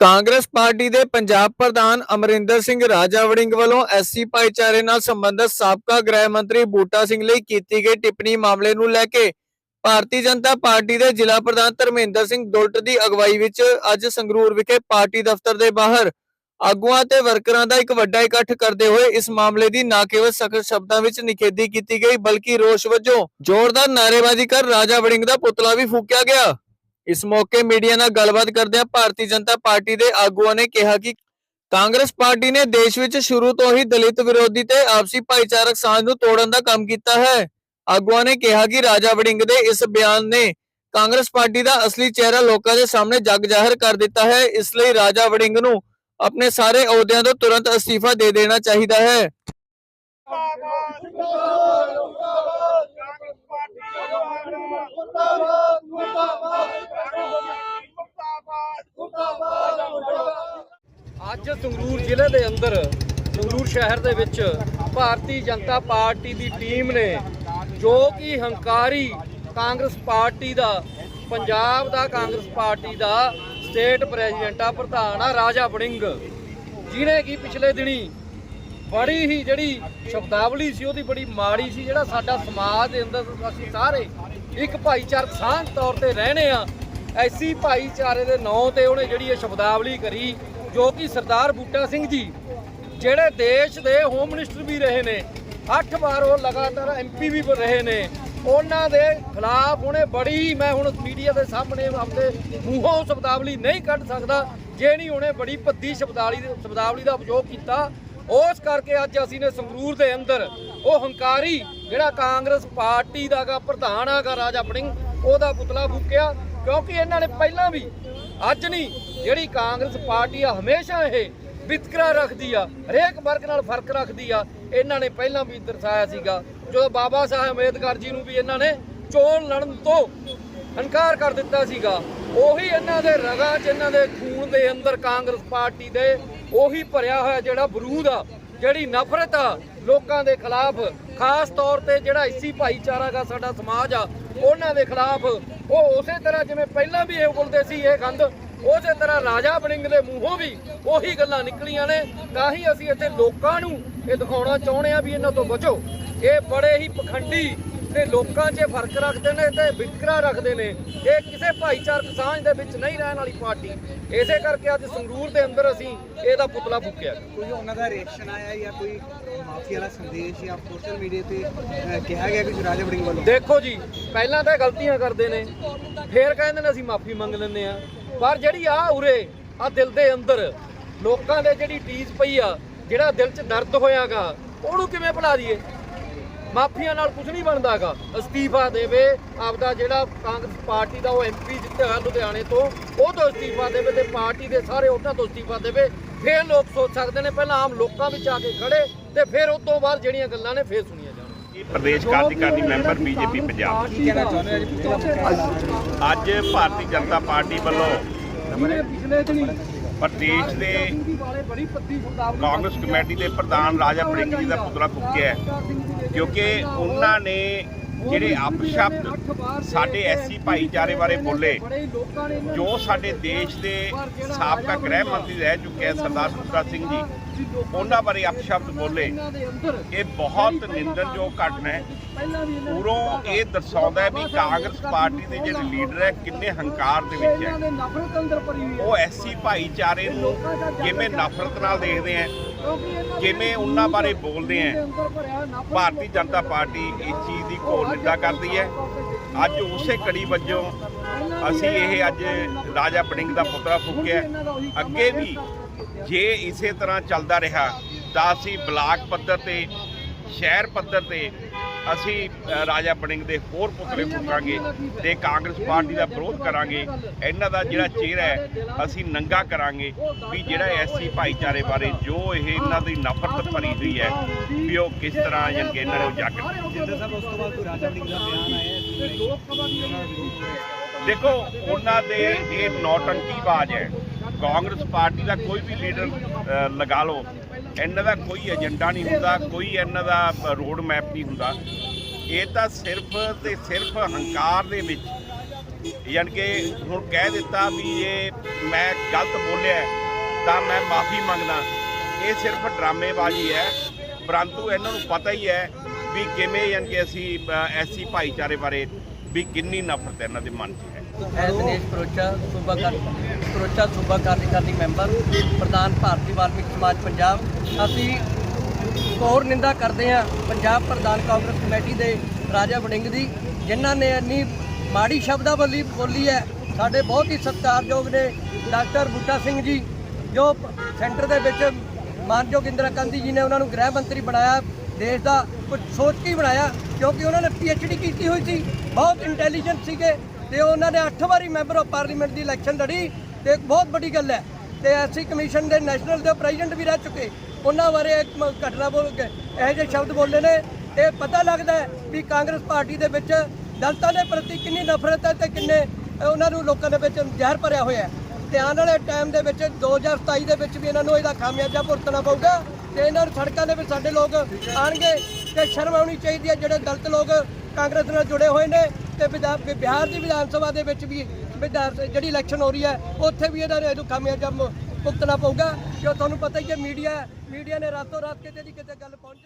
Congress party ਦੇ ਪੰਜਾਬ ਪ੍ਰਧਾਨ ਅਮਰਿੰਦਰ ਸਿੰਘ ਰਾਜਾ ਵੜਿੰਗ ਵੱਲੋਂ ਐਸਸੀ ਭਾਈਚਾਰੇ ਨਾਲ ਸੰਬੰਧਿਤ ਸਾਬਕਾ ਗ੍ਰਹਿ ਮੰਤਰੀ ਬੂਟਾ ਸਿੰਘ ਲਈ ਕੀਤੀ ਗਈ ਟਿੱਪਣੀ ਮਾਮਲੇ ਨੂੰ ਲੈ ਕੇ ਭਾਰਤੀ ਜਨਤਾ ਪਾਰਟੀ ਦੇ ਜ਼ਿਲ੍ਹਾ ਪ੍ਰਧਾਨ ਧਰਮਿੰਦਰ ਸਿੰਘ ਦੁਲਟ ਦੀ ਅਗਵਾਈ ਵਿੱਚ ਅੱਜ ਸੰਗਰੂਰ ਵਿਖੇ ਪਾਰਟੀ ਦਫ਼ਤਰ ਦੇ ਬਾਹਰ ਆਗੂਆਂ ਤੇ ਵਰਕਰਾਂ ਦਾ ਇੱਕ ਵੱਡਾ ਇਕੱਠ ਕਰਦੇ ਹੋਏ ਇਸ ਮਾਮਲੇ ਦੀ ਨਾ ਕੇਵਲ ਸਖਤ ਸ਼ਬਦਾਂ ਵਿੱਚ ਨਿਖੇਧੀ ਕੀਤੀ ਗਈ, ਬਲਕਿ ਰੋਸ ਵਜੋਂ ਜ਼ੋਰਦਾਰ ਨਾਅਰੇਬਾਜ਼ੀ ਕਰ ਰਾਜਾ ਵੜਿੰਗ ਦਾ ਪੁਤਲਾ ਵੀ ਫੂਕਿਆ ਗਿਆ। ਇਸ ਮੌਕੇ ਮੀਡੀਆ ਨਾਲ ਗੱਲਬਾਤ ਕਰਦਿਆਂ ਭਾਰਤੀ ਜਨਤਾ ਪਾਰਟੀ ਦੇ ਆਗੂਆਂ ਨੇ ਕਿਹਾ ਕਿ ਕਾਂਗਰਸ ਪਾਰਟੀ ਨੇ ਦੇਸ਼ ਵਿੱਚ ਸ਼ੁਰੂ ਤੋਂ ਹੀ ਦਲਿਤ ਵਿਰੋਧੀ ਤੇ ਆਪਸੀ ਭਾਈਚਾਰਕ ਸਾਂਝ ਨੂੰ ਤੋੜਨ ਦਾ ਕੰਮ ਕੀਤਾ ਹੈ। ਆਗੂਆਂ ਨੇ ਕਿਹਾ ਕਿ ਰਾਜਾ ਵੜਿੰਗ ਦੇ ਇਸ ਬਿਆਨ ਨੇ ਕਾਂਗਰਸ ਪਾਰਟੀ ਦਾ ਅਸਲੀ ਚਿਹਰਾ ਲੋਕਾਂ ਦੇ ਸਾਹਮਣੇ ਜਗ ਜ਼ਾਹਿਰ ਕਰ ਦਿੱਤਾ ਹੈ। ਇਸ ਲਈ ਰਾਜਾ ਵੜਿੰਗ ਨੂੰ ਆਪਣੇ ਸਾਰੇ ਅਹੁਦਿਆਂ ਤੋਂ ਤੁਰੰਤ ਅਸਤੀਫਾ ਦੇ ਦੇਣਾ ਚਾਹੀਦਾ ਹੈ। ਅੱਜ ਸੰਗਰੂਰ ਜ਼ਿਲ੍ਹੇ ਦੇ ਅੰਦਰ ਸੰਗਰੂਰ ਸ਼ਹਿਰ ਦੇ ਵਿੱਚ ਭਾਰਤੀ ਜਨਤਾ ਪਾਰਟੀ ਦੀ ਟੀਮ ਨੇ ਜੋ ਕਿ ਹੰਕਾਰੀ ਕਾਂਗਰਸ ਪਾਰਟੀ ਦਾ, ਪੰਜਾਬ ਦਾ ਕਾਂਗਰਸ ਪਾਰਟੀ ਦਾ ਸਟੇਟ ਪ੍ਰੈਜ਼ੀਡੈਂਟ ਆ, ਪ੍ਰਧਾਨ ਆ, ਰਾਜਾ ਵੜਿੰਗ। ਜਿਹਨੇ ਕਿ ਪਿਛਲੇ ਦਿਨੀ ਬੜੀ ਹੀ ਜਿਹੜੀ ਸ਼ਬਦਾਵਲੀ ਸੀ, ਉਹਦੀ ਬੜੀ ਮਾੜੀ ਸੀ, ਜਿਹੜਾ ਸਾਡਾ ਸਮਾਜ ਦੇ ਅੰਦਰ ਅਸੀਂ ਸਾਰੇ ਇੱਕ ਭਾਈਚਾਰਕ ਸਾਂਝ ਤੌਰ ਤੇ ਰਹਿਣੇ ਆ ਐਸੀ ਭਾਈਚਾਰੇ ਦੇ ਨਾਂ ਤੇ ਉਹਨੇ ਜਿਹੜੀ ਇਹ ਸ਼ਬਦਾਵਲੀ ਕਰੀ, ਜੋ ਕਿ ਸਰਦਾਰ ਬੂਟਾ ਸਿੰਘ ਜੀ, ਜਿਹੜੇ ਦੇਸ਼ ਦੇ ਹੋਮ ਮਿਨਿਸਟਰ ਵੀ ਰਹੇ ਨੇ 8 ਵਾਰ ਉਹ ਲਗਾਤਾਰ ਐਮਪੀ ਵੀ ਰਹੇ ਨੇ, ਉਹਨਾਂ ਦੇ ਖਿਲਾਫ ਉਹਨੇ ਬੜੀ, ਮੈਂ ਹੁਣ ਮੀਡੀਆ ਦੇ ਸਾਹਮਣੇ ਆਪਣੇ ਮੂੰਹੋਂ ਸ਼ਬਦਾਵਲੀ ਨਹੀਂ ਕੱਢ ਸਕਦਾ, ਜੇ ਨਹੀਂ ਉਹਨੇ ਬੜੀ ਭੱਦੀ ਸ਼ਬਦਾਵਲੀ ਸ਼ਬਦਾਵਲੀ ਦਾ ਉਪਯੋਗ ਕੀਤਾ। ਉਸ ਕਰਕੇ ਅੱਜ ਅਸੀਂ ਨੇ ਸੰਗਰੂਰ ਦੇ ਅੰਦਰ ਉਹ ਹੰਕਾਰੀ ਜਿਹੜਾ ਕਾਂਗਰਸ ਪਾਰਟੀ ਦਾ ਗਾ ਪ੍ਰਧਾਨ ਆਗਾ ਰਾਜਾ ਵੜਿੰਗ ਉਹਦਾ ਪੁਤਲਾ ਫੂਕਿਆ, ਕਿਉਂਕਿ ਇਹਨਾਂ ਨੇ ਪਹਿਲਾਂ ਵੀ ਅੱਜ ਨਹੀਂ, ਜਿਹੜੀ ਕਾਂਗਰਸ ਪਾਰਟੀ ਆ ਹਮੇਸ਼ਾ ਇਹ ਵਿਤਕਰਾ ਰੱਖਦੀ ਆ, ਹਰੇਕ ਵਰਗ ਨਾਲ ਫ਼ਰਕ ਰੱਖਦੀ ਆ, ਇਹਨਾਂ ਨੇ ਪਹਿਲਾਂ ਵੀ ਦਰਸਾਇਆ ਸੀਗਾ, ਜਦੋਂ ਬਾਬਾ ਸਾਹਿਬ ਅੰਬੇਦਕਰ ਜੀ ਨੂੰ ਵੀ ਇਹਨਾਂ ਨੇ ਚੋਣ ਲੜਨ ਤੋਂ ਇਨਕਾਰ ਕਰ ਦਿੱਤਾ ਸੀਗਾ। ਉਹੀ ਇਹਨਾਂ ਦੇ ਰਗਾਂ 'ਚ ਇਹਨਾਂ ਦੇ ਖੂਨ ਦੇ ਅੰਦਰ ਕਾਂਗਰਸ ਪਾਰਟੀ ਦੇ ਉਹੀ ਭਰਿਆ ਹੋਇਆ ਜਿਹੜਾ ਬਰੂਦ ਆ, ਜਿਹੜੀ ਨਫ਼ਰਤ ਆ ਲੋਕਾਂ ਦੇ ਖਿਲਾਫ, ਖਾਸ ਤੌਰ ਤੇ ਜਿਹੜਾ ਇਸੀ ਭਾਈਚਾਰਾ ਦਾ ਸਾਡਾ ਸਮਾਜ ਆ, ਉਹਨਾਂ ਦੇ ਖਿਲਾਫ। ਉਹ ਉਸੇ ਤਰ੍ਹਾਂ ਜਿਵੇਂ ਪਹਿਲਾਂ ਵੀ ਇਹ ਬੋਲਦੇ ਸੀ ਇਹ ਗੰਦ ਉਸੇ ਤਰ੍ਹਾਂ ਰਾਜਾ ਬਣਿੰਗ ਦੇ ਮੂੰਹੋਂ ਵੀ ਉਹੀ ਗੱਲਾਂ ਨਿਕਲੀਆਂ ਨੇ। ਤਾਂ ਹੀ ਅਸੀਂ ਇੱਥੇ ਲੋਕਾਂ ਨੂੰ ਇਹ ਦਿਖਾਉਣਾ ਚਾਹੁੰਦੇ ਆ ਵੀ ਇਹਨਾਂ ਤੋਂ ਬਚੋ। ਇਹ ਬੜੇ ਹੀ ਪਖੰਡੀ ਤੇ ਲੋਕਾਂ 'ਚ ਫ਼ਰਕ ਰੱਖਦੇ ਨੇ ਤੇ ਵਿਤਕਰਾ ਰੱਖਦੇ ਨੇ। ਇਹ ਕਿਸੇ ਭਾਈਚਾਰਕ ਸਾਂਝ ਦੇ ਵਿੱਚ ਨਹੀਂ ਰਹਿਣ ਵਾਲੀ ਪਾਰਟੀ। ਇਸੇ ਕਰਕੇ ਅੱਜ ਸੰਗਰੂਰ ਦੇ ਅੰਦਰ ਅਸੀਂ ਇਹਦਾ ਪੁਤਲਾ ਫੂਕਿਆ। ਕੋਈ ਉਹਨਾਂ ਦਾ ਰਿਐਕਸ਼ਨ ਆਇਆ ਜਾਂ ਕੋਈ ਮਾਫੀ ਵਾਲਾ ਸੰਦੇਸ਼ ਜਾਂ ਸੋਸ਼ਲ ਮੀਡੀਆ ਤੇ ਕਿਹਾ ਗਿਆ ਕਿ ਰਾਜਾ ਵੜਿੰਗ ਵੱਲੋਂ? ਦੇਖੋ ਜੀ ਪਹਿਲਾਂ ਤਾਂ ਗਲਤੀਆਂ ਕਰਦੇ ਨੇ। ਫੇਰ ਕਹਿੰਦੇ ਨੇ ਅਸੀਂ ਮਾਫੀ ਮੰਗ ਲੈਂਦੇ ਆ ਪਰ ਜਿਹੜੀ ਆ ਉਰੇ ਆ ਦਿਲ ਦੇ ਅੰਦਰ ਲੋਕਾਂ ਦੇ ਜਿਹੜੀ ਟੀਜ਼ ਪਈ ਆ ਜਿਹੜਾ ਦਿਲ 'ਚ ਦਰਦ ਹੋਇਆਗਾ ਉਹਨੂੰ ਕਿਵੇਂ ਭੁਲਾ ਦਈਏ? ਮਾਫੀਆਂ ਨਾਲ ਕੁਝ ਨਹੀਂ ਬਣਦਾਗਾ ਅਸਤੀਫਾ ਦੇਵੇ ਆਪਦਾ ਜਿਹੜਾ ਕਾਂਗਰਸ ਪਾਰਟੀ ਦਾ ਉਹ ਐਮਪੀ ਜਿੱਤੇ ਹੋਇਆ ਲੁਧਿਆਣੇ ਤੋਂ ਉਹ ਤੋਂ ਅਸਤੀਫਾ ਦੇਵੇ ਤੇ ਪਾਰਟੀ ਦੇ ਸਾਰੇ ਉਹਨਾਂ ਤੋਂ ਅਸਤੀਫਾ ਦੇਵੇ। ਫੇਰ ਲੋਕ ਸੋਚ ਸਕਦੇ ਨੇ ਪਹਿਲਾਂ ਆਮ ਲੋਕਾਂ ਵਿੱਚ ਆ ਕੇ ਖੜੇ ਤੇ ਫਿਰ ਉਸ ਤੋਂ ਬਾਅਦ ਜਿਹੜੀਆਂ ਗੱਲਾਂ ਨੇ ਫੇਰ ਸੁਣੀਆਂ ਜਾਣ। ਇਹ ਪ੍ਰਦੇਸ਼ ਕਾਰਜਕਾਰੀ ਮੈਂਬਰ ਬੀਜੇਪੀ ਪੰਜਾਬ। ਕੀ ਕਹਿਣਾ ਚਾਹੁੰਦੇ ਹੋ ਜੀ? ਪੁਤਲਾ ਫੂਕਿਆ? ਅੱਜ ਭਾਰਤੀ ਜਨਤਾ ਪਾਰਟੀ ਵੱਲੋਂ ਜਿਹਨੇ ਪਿਛਲੇ ਦਿਨੀ ਪ੍ਰਦੇਸ਼ ਦੇ ਕਾਂਗਰਸ ਕਮੇਟੀ ਦੇ ਪ੍ਰਧਾਨ ਰਾਜਾ ਵੜਿੰਗ ਜੀ ਦਾ ਪੁਤਲਾ ਫੂਕਿਆ ਹੈ। ਕਿਉਂਕਿ ਉਹਨਾਂ ਨੇ ਜਿਹੜੇ ਅਪਸ਼ਬਦ ਸਾਡੇ ਐਸੀ ਭਾਈਚਾਰੇ ਬਾਰੇ ਬੋਲੇ, ਜੋ ਸਾਡੇ ਦੇਸ਼ ਦੇ ਸਾਬਕਾ ਗ੍ਰਹਿ ਮੰਤਰੀ ਰਹਿ ਚੁੱਕੇ ਹੈ ਸਰਦਾਰ ਸੁਖਰਾ ਸਿੰਘ ਜੀ ਉਹਨਾਂ ਬਾਰੇ ਅਪਸ਼ਬਦ ਬੋਲੇ। ਇਹ ਬਹੁਤ ਨਿੰਦਣਯੋਗ ਘਟਨਾ ਹੈ। ਪਹਿਲਾਂ ਪੂਰੋਂ ਇਹ ਦਰਸਾਉਂਦਾ ਹੈ ਵੀ ਕਾਂਗਰਸ ਪਾਰਟੀ ਦੇ ਜਿਹੜੇ ਲੀਡਰ ਹੈ, ਕਿੰਨੇ ਹੰਕਾਰ ਦੇ ਵਿੱਚ ਹੈ। ਉਹ ਐਸੀ ਭਾਈਚਾਰੇ ਨੂੰ ਕਿਵੇਂ ਨਫ਼ਰਤ ਨਾਲ ਦੇਖਦੇ ਹੈ ਕਿਉਂਕਿ ਕਿਵੇਂ ਉਹਨਾਂ ਬਾਰੇ ਬੋਲਦੇ ਹੈ। ਭਾਰਤੀ ਜਨਤਾ ਪਾਰਟੀ ਇਸ ਚੀਜ਼ ਦੀ ਘੋਰ ਨਿੰਦਾ ਕਰਦੀ ਹੈ। ਅੱਜ ਉਸੇ ਕੜੀ ਵਜੋਂ ਅਸੀਂ ਇਹ ਅੱਜ ਰਾਜਾ ਬੜਿੰਗ ਦਾ ਪੁਤਲਾ ਫੂਕਿਆ ਅੱਗੇ ਵੀ ਜੇ ਇਸੇ ਤਰ੍ਹਾਂ ਚੱਲਦਾ ਰਿਹਾ ਤਾਂ ਅਸੀਂ ਬਲਾਕ ਪੱਧਰ ਤੇ ਸ਼ਹਿਰ ਪੱਧਰ ਤੇ ਅਸੀਂ ਰਾਜਾ ਵੜਿੰਗ ਦੇ ਹੋਰ ਪੁਤਲੇ ਫੂਕਾਂਗੇ ਤੇ ਕਾਂਗਰਸ ਪਾਰਟੀ ਦਾ ਵਿਰੋਧ ਕਰਾਂਗੇ। ਇਹਨਾਂ ਦਾ ਜਿਹੜਾ ਚਿਹਰਾ ਹੈ ਅਸੀਂ ਨੰਗਾ ਕਰਾਂਗੇ ਵੀ ਜਿਹੜਾ ਐਸੀ ਭਾਈਚਾਰੇ ਬਾਰੇ ਜੋ ਇਹ ਇਹਨਾਂ ਦੀ ਨਫ਼ਰਤ ਭਰੀ ਹੋਈ ਹੈ ਵੀ ਉਹ ਕਿਸ ਤਰ੍ਹਾਂ ਜਾਣੀ ਕਿ ਇਹਨਾਂ ਨੇ ਉਜਾਗਰ ਜਿੰਦਰ ਸਾਹਿਬ ਉਸ ਤੋਂ ਬਾਅਦ ਕੋਈ ਰਾਜਾ ਵੜਿੰਗ ਦਾ ਬਿਆਨ ਆਇਆ ਹੈ। ਦੇਖੋ ਉਹਨਾਂ ਦੇ ਇਹ ਨੌਟੰਕੀਬਾਜ਼ ਹੈ ਕਾਂਗਰਸ ਪਾਰਟੀ ਦਾ ਕੋਈ ਵੀ ਲੀਡਰ ਲਗਾ ਲਓ। ਇਹਨਾਂ ਦਾ ਕੋਈ ਏਜੰਡਾ ਨਹੀਂ ਹੁੰਦਾ, ਕੋਈ ਇਹਨਾਂ ਦਾ ਰੋਡ ਮੈਪ ਨਹੀਂ ਹੁੰਦਾ। ਇਹ ਤਾਂ ਸਿਰਫ ਤੇ ਸਿਰਫ ਹੰਕਾਰ ਦੇ ਵਿੱਚ। ਯਾਨੀ ਕਿ ਹੁਣ ਕਹਿ ਦਿੱਤਾ ਵੀ ਇਹ ਮੈਂ ਗਲਤ ਬੋਲਿਆ, ਤਾਂ ਮੈਂ ਮਾਫੀ ਮੰਗਦਾ। ਇਹ ਸਿਰਫ ਡਰਾਮੇਬਾਜ਼ੀ ਹੈ। ਪਰੰਤੂ ਇਹਨਾਂ ਨੂੰ ਪਤਾ ਹੀ ਹੈ ਵੀ ਕਿਵੇਂ ਯਾਨੀ ਕਿ ਅਸੀਂ ਐਸੀ ਭਾਈਚਾਰੇ ਬਾਰੇ ਵੀ ਕਿੰਨੀ ਨਫ਼ਰਤ ਇਹਨਾਂ ਦੇ ਮਨ 'ਚ ਹੈ। ਮੈਂ ਦਿਨੇਸ਼ ਕਰੋਚਾ, ਸੂਬਾ ਕਰ ਕਰੋਚਾ ਸੂਬਾ ਕਾਰਜਕਾਰੀ ਮੈਂਬਰ, ਪ੍ਰਧਾਨ ਭਾਰਤੀ ਵਾਲਮੀਕ ਸਮਾਜ ਪੰਜਾਬ। ਅਸੀਂ ਕੋਰ ਨਿੰਦਾ ਕਰਦੇ ਹਾਂ ਪੰਜਾਬ ਪ੍ਰਧਾਨ ਕਾਂਗਰਸ ਕਮੇਟੀ ਦੇ ਰਾਜਾ ਵੜਿੰਗ ਦੀ, ਜਿਨ੍ਹਾਂ ਨੇ ਇੰਨੀ ਮਾੜੀ ਸ਼ਬਦਾਵਲੀ ਬੋਲੀ ਹੈ। ਸਾਡੇ ਬਹੁਤ ਹੀ ਸਤਿਕਾਰਯੋਗ ਨੇ ਡਾਕਟਰ ਬੂਟਾ ਸਿੰਘ ਜੀ, ਜੋ ਸੈਂਟਰ ਦੇ ਵਿੱਚ ਮਾਨਯੋਗ ਇੰਦਰਾ ਗਾਂਧੀ ਜੀ ਨੇ ਉਹਨਾਂ ਨੂੰ ਗ੍ਰਹਿ ਮੰਤਰੀ ਬਣਾਇਆ, ਦੇਸ਼ ਦਾ ਕੁਝ ਸੋਚ ਕੇ ਬਣਾਇਆ। ਕਿਉਂਕਿ ਉਹਨਾਂ ਨੇ ਡੀ ਕੀਤੀ ਹੋਈ ਸੀ, ਬਹੁਤ ਇੰਟੈਲੀਜੈਂਟ ਸੀਗੇ ਤੇ ਉਹਨਾਂ ਨੇ 8 ਵਾਰੀ ਮੈਂਬਰ ਆਫ ਪਾਰਲੀਮੈਂਟ ਦੀ ਇਲੈਕਸ਼ਨ ਲੜੀ ਤੇ ਇੱਕ ਬਹੁਤ ਵੱਡੀ ਗੱਲ ਹੈ। ਤੇ ਐਸਸੀ ਕਮਿਸ਼ਨ ਦੇ ਨੈਸ਼ਨਲ ਦੇ ਪ੍ਰੈਜ਼ੀਡੈਂਟ ਵੀ ਰਹਿ ਚੁੱਕੇ। ਉਹਨਾਂ ਬਾਰੇ ਇੱਕ ਘਟਨਾ ਬੋਲ ਕੇ ਇਹੋ ਜਿਹੇ ਸ਼ਬਦ ਬੋਲੇ ਨੇ। ਇਹ ਪਤਾ ਲੱਗਦਾ ਵੀ ਕਾਂਗਰਸ ਪਾਰਟੀ ਦੇ ਵਿੱਚ ਦਲਤਾਂ ਦੇ ਪ੍ਰਤੀ ਕਿੰਨੀ ਨਫ਼ਰਤ ਹੈ ਤੇ ਕਿੰਨੇ ਉਹਨਾਂ ਨੂੰ ਲੋਕਾਂ ਦੇ ਵਿੱਚ ਜ਼ਹਿਰ ਭਰਿਆ ਹੋਇਆ ਹੈ। ਤੇ ਆਉਣ ਵਾਲੇ ਟਾਈਮ ਦੇ ਵਿੱਚ 2027 ਦੇ ਵਿੱਚ ਵੀ ਇਹਨਾਂ ਨੂੰ ਇਹਦਾ ਖਾਮਿਆਜ਼ਾ ਭੁਗਤਣਾ ਪਊਗਾ ਤੇ ਇਹਨਾਂ ਨੂੰ ਸੜਕਾਂ ਦੇ ਵਿੱਚ ਸਾਡੇ ਲੋਕ ਆਣਗੇ ਤੇ ਸ਼ਰਮ ਆਉਣੀ ਚਾਹੀਦੀ ਹੈ ਜਿਹੜੇ ਦਲਿਤ ਲੋਕ ਕਾਂਗਰਸ ਨਾਲ ਜੁੜੇ ਹੋਏ ਨੇ ਤੇ ਵਿਧਾ- ਬਿਹਾਰ ਦੀ ਵਿਧਾਨ ਸਭਾ ਦੇ ਵਿੱਚ ਵੀ ਵਿਧਾਨ ਜਿਹੜੀ ਇਲੈਕਸ਼ਨ ਹੋ ਰਹੀ ਹੈ, ਉੱਥੇ ਵੀ ਇਹਨਾਂ ਨੂੰ ਇਹਨੂੰ ਖਾਮਿਆਜ਼ਾ ਮ- ਭੁਗਤਣਾ ਪਊਗਾ। ਕਿਉਂ ਤੁਹਾਨੂੰ ਪਤਾ ਹੀ ਹੈ, ਮੀਡੀਆ ਮੀਡੀਆ ਨੇ ਰਾਤੋਂ ਰਾਤ ਕਿਤੇ ਦੀ ਕਿਤੇ ਗੱਲ ਪਹੁੰਚ